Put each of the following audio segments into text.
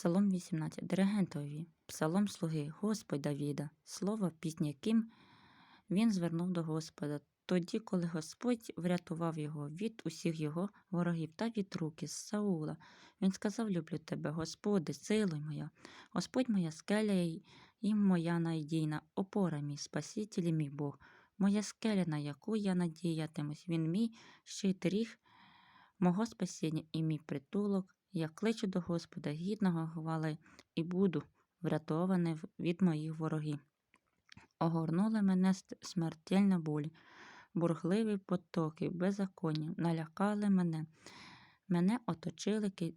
Псалом 18. Диригентові. Псалом слуги Господь Давіда. Слово пісні, яким він звернув до Господа. Тоді, коли Господь врятував його від усіх його ворогів та від руки з Саула, він сказав: Люблю тебе, Господи, силуй моя, Господь моя скеля і моя надійна опора мій, Спаситель і мій Бог, моя скеля, на яку я надіятимусь, він мій щит ріг мого спасіння і мій притулок. Я кличу до Господа гідного хвали і буду врятований від моїх ворогів. Огорнули мене смертельна болі, бурхливі потоки, беззаконня, налякали мене. Мене оточили ки-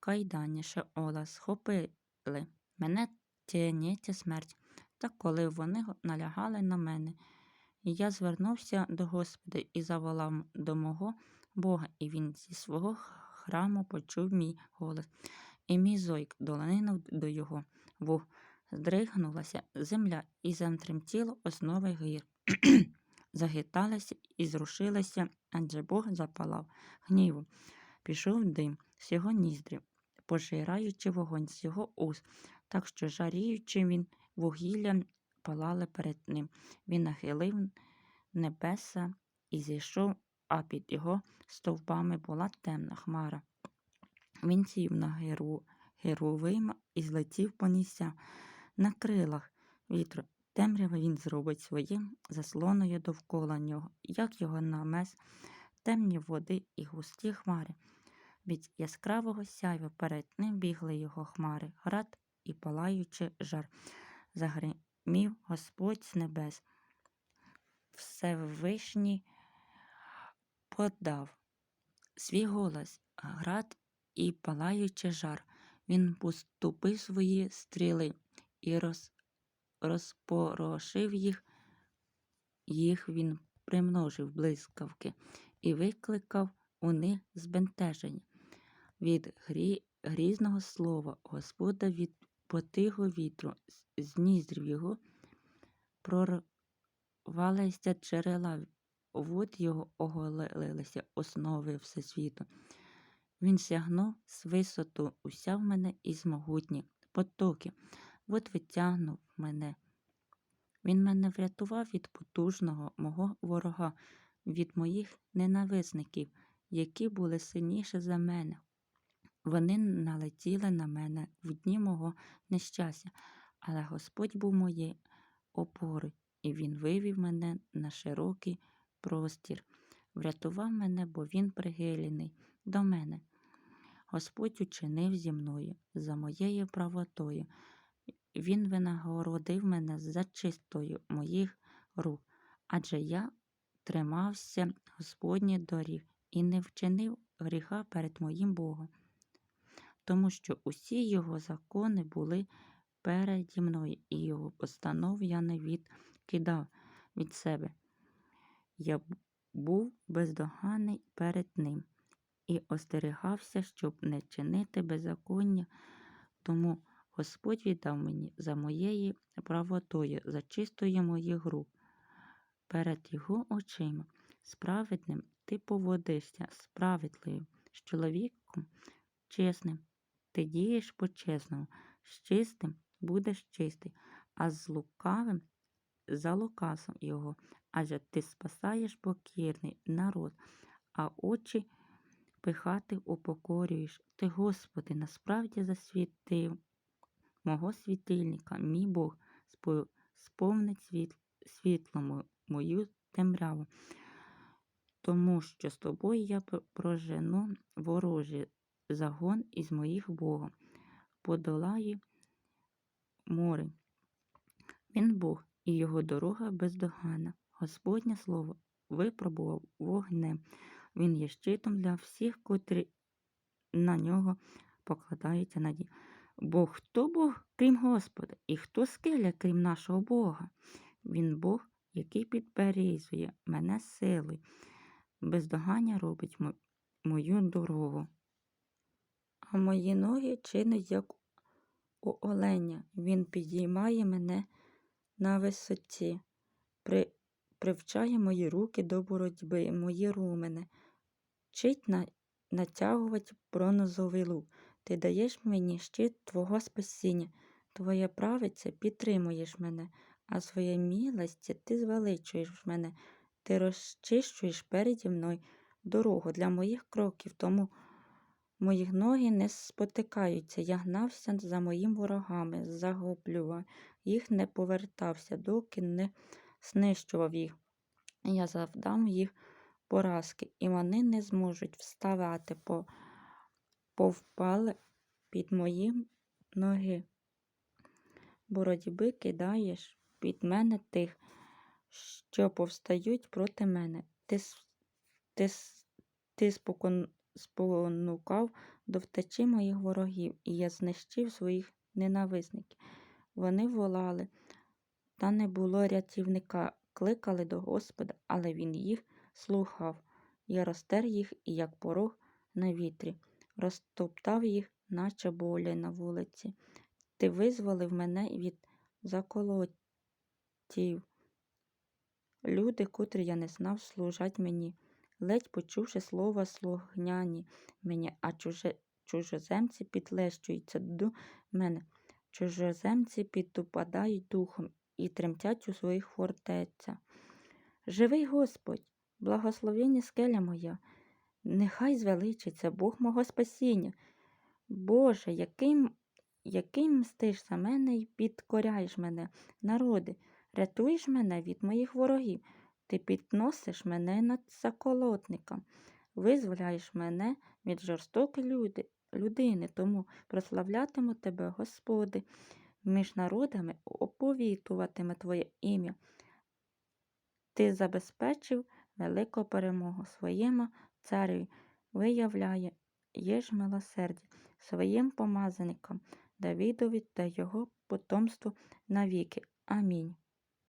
кайдані Шеола, схопили. Мене тяніться смерть. Та коли вони налягали на мене, я звернувся до Господа і заволав до мого Бога, і він зі свого храму почув мій голос, і мій зойк долинув до його вух. Здригнулася земля, і затремтіло основи гір. Загиталася і зрушилася, адже Бог запалав гніву. Пішов дим з його ніздрів, пожираючи вогонь з його уст, так що жаріючи він вугілля палали перед ним. Він нахилив небеса і зійшов, а під його стовпами була темна хмара. Він сів на геру, геровима і злетів понісся на крилах вітру. Темрява він зробить своїм заслоною довкола нього, як його намес, темні води і густі хмари. Від яскравого сяйва перед ним бігли його хмари, град і палаючи жар. Загримів Господь з небес. Всевишній подав свій голос, град і палаючи жар. Він поступив свої стріли і роз, розпорошив їх, їх він примножив блискавки і викликав у них збентеження. Від грі, грізного слова Господа від потиху вітру, з- його прорвалися джерела, вод його оголилися основи всесвіту. Він сягнув з висоту, усяв мене із могутніх потоків, от витягнув мене. Він мене врятував від потужного мого ворога, від моїх ненависників, які були сильніші за мене. Вони налетіли на мене в дні мого нещастя, але Господь був моєю опорою, і Він вивів мене на широкий простір, врятував мене, бо Він прихилений до мене. Господь учинив зі мною за моєю правотою. Він винагородив мене за чистою моїх рук, адже я тримався Господніх доріг і не вчинив гріха перед моїм Богом, тому що усі його закони були переді мною, і його постанов я не відкидав від себе. Я був бездоганний перед ним і остерігався, щоб не чинити беззаконня. Тому Господь віддав мені за моєю правотою, за чистою моїх рук. Перед його очима справедним ти поводишся справедливим, з чоловіком чесним. Ти дієш по-чесному, з чистим будеш чистий, а з лукавим за лукасом його, адже ти спасаєш покірний народ, а очі пихати упокорюєш. Ти, Господи, насправді засвітив мого світильника, мій Бог, спо- сповнить світ, світло мою темряву. Тому що з тобою я прожену ворожий загон із моїх Богом, подолаю море. Він Бог, і його дорога бездоганна. Господнє слово випробував вогнем. Він є щитом для всіх, котрі на нього покладаються надію. Бо хто Бог, крім Господа, і хто скеля, крім нашого Бога? Він Бог, який підберізує мене силою, бездогання робить мою дорогу. А мої ноги чинить, як у оленя. Він підіймає мене на висоті, при, привчає мої руки до боротьби, мої румени, вчить на, натягувати бронзовий лук. Ти даєш мені щит Твого спасіння, Твоя правиця підтримуєш мене, а своєю милості ти звеличуєш мене. Ти розчищуєш переді мною дорогу для моїх кроків, тому мої ноги не спотикаються. Я гнався за моїми ворогами, загублював їх, не повертався, доки не знищував їх. Я завдам їх поразки, і вони не зможуть вставати, по, повпали під мої ноги. Боротьби кидаєш під мене тих, що повстають проти мене. Ти, ти, ти спокон, спонукав до втечі моїх ворогів, і я знищив своїх ненависників. Вони волали, та не було рятівника, кликали до Господа, але він їх слухав. Я розтер їх, як порог на вітрі, розтоптав їх, наче болі на вулиці. Ти визволив мене від заколотів. Люди, котрі я не знав, служать мені, ледь почувши слово слугняні мені, а чуже, чужоземці підлещуються до мене. Чужоземці підупадають духом і тремтять у своїх фортецях. Живий Господь, благословення скеля моя, нехай звеличиться Бог мого спасіння. Боже, яким, який мстиш за мене і підкоряєш мене, народи, рятуєш мене від моїх ворогів, ти підносиш мене над заколотником, визволяєш мене від жорстокої люди, людини, тому прославлятиму тебе, Господи, між народами оповітуватиме Твоє ім'я. Ти забезпечив велику перемогу своєму цареві, виявляє єж милосердя своїм помазаникам Давідові та його потомству навіки. Амінь.